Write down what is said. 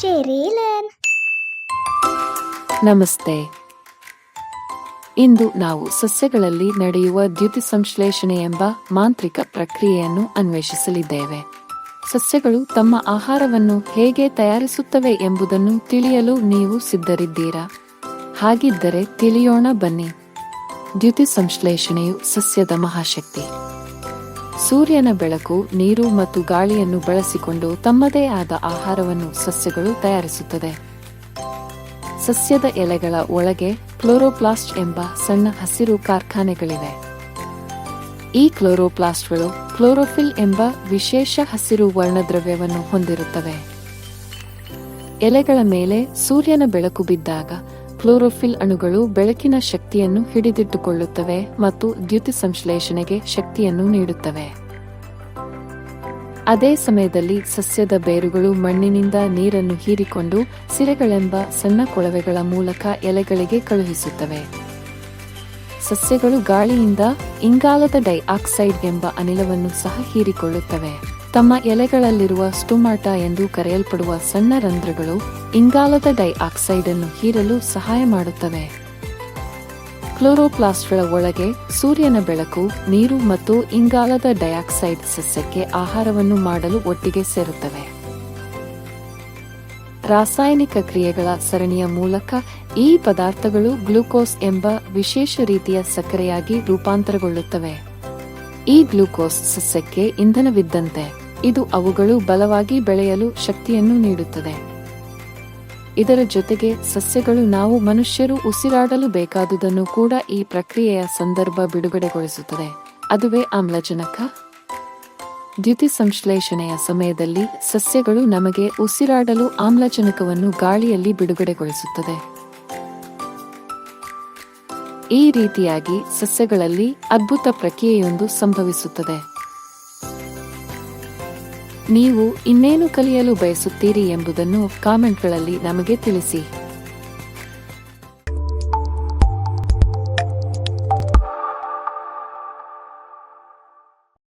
Cherryland. ನಮಸ್ತೆ. ಇಂದು ನಾವು ಸಸ್ಯಗಳಲ್ಲಿ ನಡೆಯುವ ದ್ಯುತಿ ಸಂಶ್ಲೇಷಣೆ ಎಂಬ ಮಾಂತ್ರಿಕ ಪ್ರಕ್ರಿಯೆಯನ್ನು ಅನ್ವೇಷಿಸಲಿದ್ದೇವೆ. ಸಸ್ಯಗಳು ತಮ್ಮ ಆಹಾರವನ್ನು ಹೇಗೆ ತಯಾರಿಸುತ್ತವೆ ಎಂಬುದನ್ನು ತಿಳಿಯಲು ನೀವು ಸಿದ್ಧರಿದ್ದೀರಾ? ಹಾಗಿದ್ದರೆ ತಿಳಿಯೋಣ ಬನ್ನಿ. ದ್ಯುತಿ ಸಂಶ್ಲೇಷಣೆಯು ಸಸ್ಯದ ಮಹಾಶಕ್ತಿ. ಸೂರ್ಯನ ಬೆಳಕು, ನೀರು ಮತ್ತು ಗಾಳಿಯನ್ನು ಬಳಸಿಕೊಂಡು ತಮ್ಮದೇ ಆದ ಆಹಾರವನ್ನು ಸಸ್ಯಗಳು ತಯಾರಿಸುತ್ತದೆ. ಸಸ್ಯದ ಎಲೆಗಳ ಒಳಗೆ ಕ್ಲೋರೋಪ್ಲಾಸ್ಟ್ ಎಂಬ ಸಣ್ಣ ಹಸಿರು ಕಾರ್ಖಾನೆಗಳಿವೆ. ಈ ಕ್ಲೋರೋಪ್ಲಾಸ್ಟ್ಗಳು ಕ್ಲೋರೋಫಿಲ್ ಎಂಬ ವಿಶೇಷ ಹಸಿರು ವರ್ಣದ್ರವ್ಯವನ್ನು ಹೊಂದಿರುತ್ತವೆ. ಎಲೆಗಳ ಮೇಲೆ ಸೂರ್ಯನ ಬೆಳಕು ಬಿದ್ದಾಗ ಕ್ಲೋರೋಫಿಲ್ ಅಣುಗಳು ಬೆಳಕಿನ ಶಕ್ತಿಯನ್ನು ಹಿಡಿದಿಟ್ಟುಕೊಳ್ಳುತ್ತವೆ ಮತ್ತು ದ್ಯುತಿ ಸಂಶ್ಲೇಷಣೆಗೆ ಶಕ್ತಿಯನ್ನು ನೀಡುತ್ತವೆ. ಅದೇ ಸಮಯದಲ್ಲಿ ಸಸ್ಯದ ಬೇರುಗಳು ಮಣ್ಣಿನಿಂದ ನೀರನ್ನು ಹೀರಿಕೊಂಡು ಸಿರೆಗಳೆಂಬ ಸಣ್ಣ ಕೊಳವೆಗಳ ಮೂಲಕ ಎಲೆಗಳಿಗೆ ಕಳುಹಿಸುತ್ತವೆ. ಸಸ್ಯಗಳು ಗಾಳಿಯಿಂದ ಇಂಗಾಲದ ಡೈಆಕ್ಸೈಡ್ ಎಂಬ ಅನಿಲವನ್ನು ಸಹ ಹೀರಿಕೊಳ್ಳುತ್ತವೆ. ತಮ್ಮ ಎಲೆಗಳಲ್ಲಿರುವ ಸ್ಟುಮಾಟ ಎಂದು ಕರೆಯಲ್ಪಡುವ ಸಣ್ಣ ರಂಧ್ರಗಳು ಇಂಗಾಲದ ಡೈಆಕ್ಸೈಡ್ ಅನ್ನು ಹೀರಲು ಸಹಾಯ ಮಾಡುತ್ತವೆ. ಕ್ಲೋರೋಪ್ಲಾಸ್ಟ್ಗಳ ಒಳಗೆ ಸೂರ್ಯನ ಬೆಳಕು, ನೀರು ಮತ್ತು ಇಂಗಾಲದ ಡೈಆಕ್ಸೈಡ್ ಸಸ್ಯಕ್ಕೆ ಆಹಾರವನ್ನು ಮಾಡಲು ಒಟ್ಟಿಗೆ ಸೇರುತ್ತವೆ. ರಾಸಾಯನಿಕ ಕ್ರಿಯೆಗಳ ಸರಣಿಯ ಮೂಲಕ ಈ ಪದಾರ್ಥಗಳು ಗ್ಲೂಕೋಸ್ ಎಂಬ ವಿಶೇಷ ರೀತಿಯ ಸಕ್ಕರೆಯಾಗಿ ರೂಪಾಂತರಗೊಳ್ಳುತ್ತವೆ. ಈ ಗ್ಲೂಕೋಸ್ ಸಸ್ಯಕ್ಕೆ ಇಂಧನವಿದ್ದಂತೆ, ಇದು ಅವುಗಳು ಬಲವಾಗಿ ಬೆಳೆಯಲು ಶಕ್ತಿಯನ್ನು ನೀಡುತ್ತದೆ. ಇದರ ಜೊತೆಗೆ ಸಸ್ಯಗಳು ನಾವು ಮನುಷ್ಯರು ಉಸಿರಾಡಲು ಬೇಕಾದುದನ್ನು ಕೂಡ ಈ ಪ್ರಕ್ರಿಯೆಯ ಸಂದರ್ಭ ಬಿಡುಗಡೆಗೊಳಿಸುತ್ತದೆ. ಅದುವೇ ಆಮ್ಲಜನಕ. ದ್ಯುತಿ ಸಂಶ್ಲೇಷಣೆಯ ಸಮಯದಲ್ಲಿ ಸಸ್ಯಗಳು ನಮಗೆ ಉಸಿರಾಡಲು ಆಮ್ಲಜನಕವನ್ನು ಗಾಳಿಯಲ್ಲಿ ಬಿಡುಗಡೆಗೊಳಿಸುತ್ತದೆ. ಈ ರೀತಿಯಾಗಿ ಸಸ್ಯಗಳಲ್ಲಿ ಅದ್ಭುತ ಪ್ರಕ್ರಿಯೆಯೊಂದು ಸಂಭವಿಸುತ್ತದೆ. ನೀವು ಇನ್ನೇನು ಕಲಿಯಲು ಬಯಸುತ್ತೀರಿ ಎಂಬುದನ್ನು ಕಾಮೆಂಟ್ಗಳಲ್ಲಿ ನಮಗೆ ತಿಳಿಸಿ.